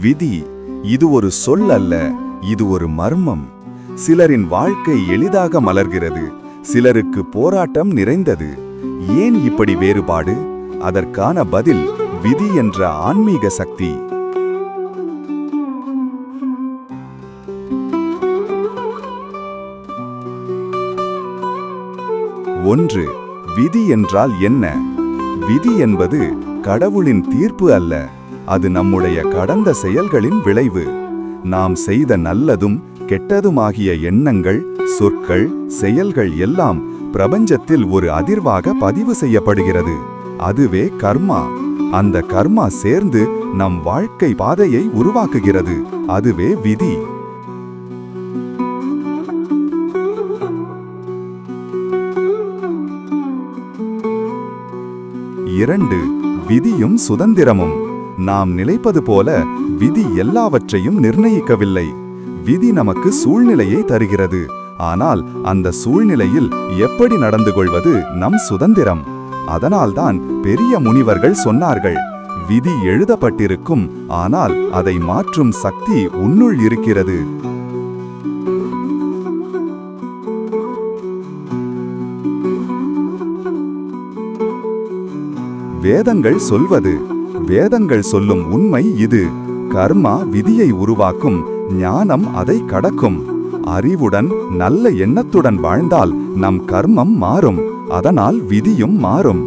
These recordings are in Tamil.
விதி இது ஒரு சொல் அல்ல இது ஒரு மர்மம். சிலரின் வாழ்க்கை எளிதாக மலர்கிறது சிலருக்கு போராட்டம் நிறைந்தது. ஏன் இப்படி வேறுபாடு? அதற்கான பதில் விதி என்ற ஆன்மீக சக்தி. ஒன்று விதி என்றால் என்ன? விதி என்பது கடவுளின் தீர்ப்பு அல்ல. அது நம்முடைய கடந்த செயல்களின் விளைவு. நாம் செய்த நல்லதும் கெட்டதுமாகிய எண்ணங்கள் சொற்கள் செயல்கள் எல்லாம் பிரபஞ்சத்தில் ஒரு அதிர்வாக பதிவு செய்யப்படுகிறது. அதுவே கர்மா. அந்த கர்மா சேர்ந்து நம் வாழ்க்கை பாதையை உருவாக்குகிறது. அதுவே விதி. இரண்டு விதியும் சுதந்திரமும். நாம் நினைப்பது போல விதி எல்லாவற்றையும் நிர்ணயிக்கவில்லை. விதி நமக்கு சூழ்நிலையை தருகிறது. ஆனால் அந்த சூழ்நிலையில் எப்படி நடந்து கொள்வது நம் சுதந்திரம்? அதனால்தான் பெரிய முனிவர்கள் சொன்னார்கள் விதி எழுதப்பட்டிருக்கும் ஆனால் அதை மாற்றும் சக்தி உன்னுள் இருக்கிறது. வேதங்கள் சொல்வது. வேதங்கள் சொல்லும் உண்மை இது. கர்மா விதியை உருவாக்கும். ஞானம் அதை கடக்கும். அறிவுடன் நல்ல எண்ணத்துடன் வாழ்ந்தால் நம் கர்மம் மாறும். அதனால் விதியும் மாறும்.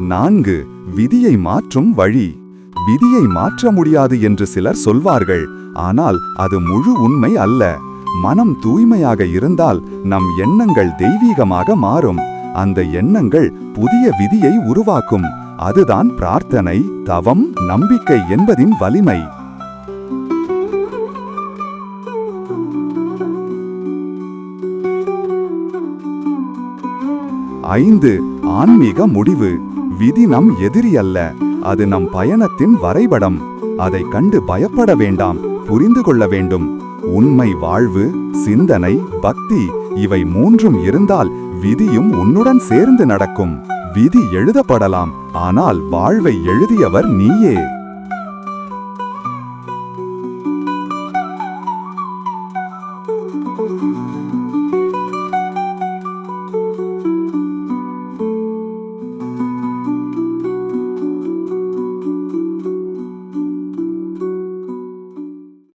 நான்கு விதியை மாற்றும் வழி. விதியை மாற்ற முடியாது என்று சிலர் சொல்வார்கள். ஆனால் அது முழு உண்மை அல்ல. மனம் தூய்மையாக இருந்தால் நம் எண்ணங்கள் தெய்வீகமாக மாறும். அந்த எண்ணங்கள் புதிய விதியை உருவாக்கும். அதுதான் பிரார்த்தனை தவம் நம்பிக்கை என்பதின் வலிமை. ஐந்து ஆன்மீக முடிவு. விதி நம் எதிரி அல்ல. அது நம் பயணத்தின் வரைபடம். அதை கண்டு பயப்பட வேண்டாம். புரிந்து கொள்ள வேண்டும். உண்மை வாழ்வு சிந்தனை பக்தி இவை மூன்றும் இருந்தால் விதியும் உன்னுடன் சேர்ந்து நடக்கும். விதி எழுதப்படலாம் ஆனால் வாழ்வை எழுதியவர் நீயே.